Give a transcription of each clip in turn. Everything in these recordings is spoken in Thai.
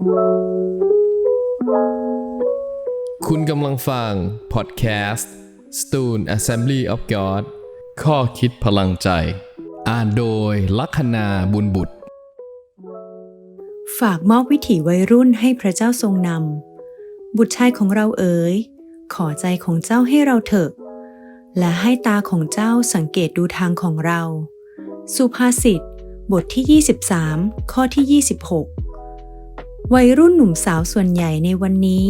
คุณกำลังฟังพอดแคสต์ Stone Assembly of God ข้อคิดพลังใจ อ่านโดยลัคนาบุญบุตร ฝากมอบวิถีวัยรุ่นให้พระเจ้าทรงนำ บุตรชายของเราเอ๋ย ขอใจของเจ้าให้เราเถอะ และให้ตาของเจ้าสังเกตดูทางของเรา สุภาษิต บทที่ 23 ข้อที่ 26 วัยรุ่นหนุ่มสาวส่วนใหญ่ในวันนี้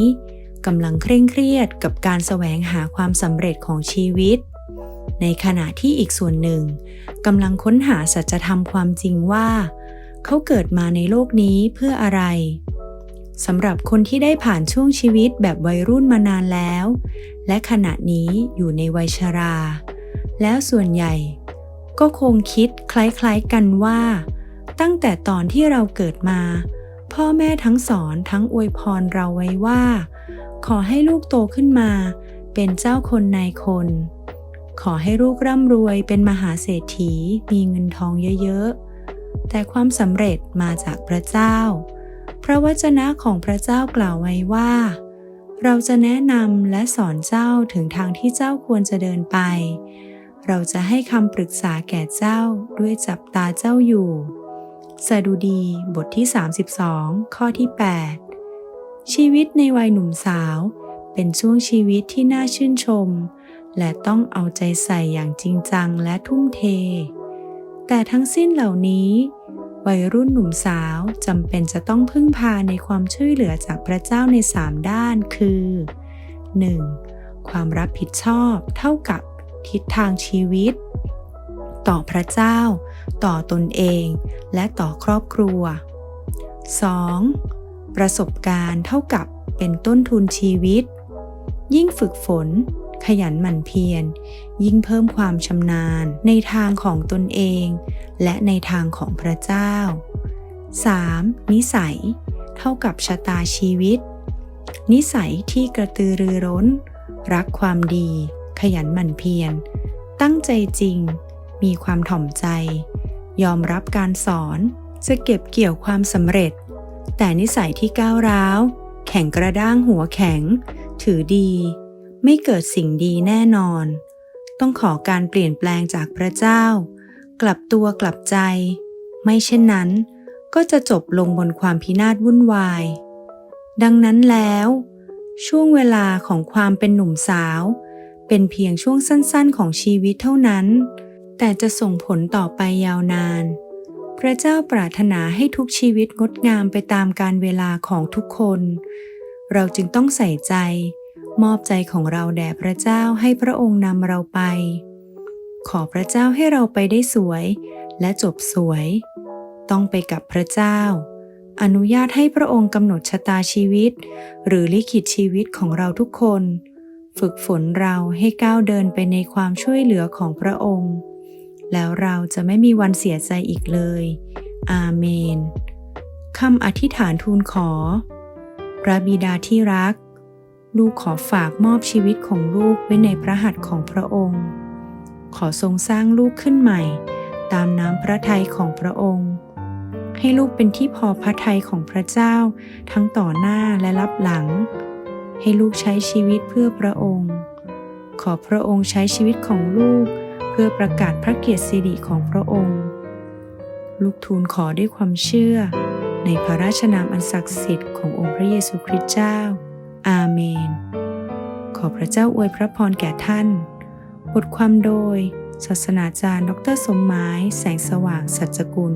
กำลังเคร่งเครียดกับการแสวงหาความสำเร็จของชีวิต ในขณะที่อีกส่วนหนึ่งกำลังค้นหาสัจธรรมความจริงว่า เขาเกิดมาในโลกนี้เพื่ออะไรสำหรับคนที่ได้ผ่านช่วงชีวิตแบบวัยรุ่นมานานแล้ว และขณะนี้อยู่ในวัยชรา แล้วส่วนใหญ่ ก็คงคิดคล้ายๆกันว่า ตั้งแต่ตอนที่เราเกิดมา พ่อแม่ทั้งสอนทั้งอวยพรเราไว้ว่า ขอให้ลูกโตขึ้นมา เป็นเจ้าคนนายคน ขอให้ลูกร่ำรวยเป็นมหาเศรษฐีมีเงินทองเยอะๆ แต่ความสำเร็จมาจากพระเจ้า พระวจนะของพระเจ้ากล่าวไว้ว่า เราจะแนะนำและสอนเจ้าถึงทางที่เจ้าควรจะเดินไป เราจะให้คำปรึกษาแก่เจ้าด้วยจับตาเจ้าอยู่ สดุดีบทที่ 32 ข้อที่ 8 ชีวิตในวัยหนุ่มสาว เป็นช่วงชีวิตที่น่าชื่นชม และต้องเอาใจใส่อย่างจริงจังและทุ่มเท แต่ทั้งสิ้นเหล่านี้ วัยรุ่นหนุ่มสาวจำเป็นจะต้องพึ่งพาในความช่วยเหลือจากพระเจ้าในสามด้านคือ 1. ความรับผิดชอบเท่ากับทิศทางชีวิต ต่อพระเจ้า ต่อตนเอง และต่อครอบครัว 2. ประสบการณ์เท่ากับเป็นต้นทุนชีวิต ยิ่งฝึกฝน ขยันหมั่นเพียร ยิ่งเพิ่มความชำนาญในทางของตนเอง และในทางของพระเจ้า 3. นิสัย เท่ากับชะตาชีวิต นิสัยที่กระตือรือร้น รักความดี ขยันหมั่นเพียร ตั้งใจจริง มีความถ่อมใจ ยอมรับการสอน จะเก็บเกี่ยวความสำเร็จ แต่นิสัยที่ก้าวร้าว แข็งกระด้างหัวแข็ง ถือดี ไม่เกิดสิ่งดีแน่นอน ต้องขอการเปลี่ยนแปลงจากพระเจ้า กลับตัวกลับใจ ไม่เช่นนั้น ก็จะจบลงบนความพินาศวุ่นวาย ดังนั้นแล้ว ช่วงเวลาของความเป็นหนุ่มสาว เป็นเพียงช่วงสั้นๆของชีวิตเท่านั้น แต่จะส่งผลต่อไปยาวนาน พระเจ้าปรารถนาให้ทุกชีวิตงดงามไปตามการเวลาของทุกคน เราจึงต้องใส่ใจ มอบใจของเราแด่พระเจ้าให้พระองค์นำเราไป ขอพระเจ้าให้เราไปได้สวย และจบสวย ต้องไปกับพระเจ้า อนุญาตให้พระองค์กำหนดชะตาชีวิต หรือลิขิตชีวิตของเราทุกคน ฝึกฝนเราให้ก้าวเดินไปในความช่วยเหลือของพระองค์ แล้วเราจะไม่มีวันเสียใจอีกเลย อาเมนคำอธิษฐานทูลขอ พระบิดาที่รัก ลูกขอฝากมอบชีวิตของลูกไว้ในพระหัตถ์ของพระองค์ ขอทรงสร้างลูกขึ้นใหม่ ตามน้ำพระทัยของพระองค์ ให้ลูกเป็นที่พอพระทัยของพระเจ้า ทั้งต่อหน้าและรับหลัง ให้ลูกใช้ชีวิตเพื่อพระองค์ ขอพระองค์ใช้ชีวิตของลูก เพื่อประกาศพระเกียรติสิริของพระองค์ ลูกทูลขอด้วยความเชื่อ ในพระราชนามอันศักดิ์สิทธิ์ขององค์พระเยซูคริสต์เจ้า อาเมน ขอพระเจ้าอวยพระพรแก่ท่าน บทความโดย ศาสนาจารย์ ดร สมหมาย แสงสว่าง สัจกุล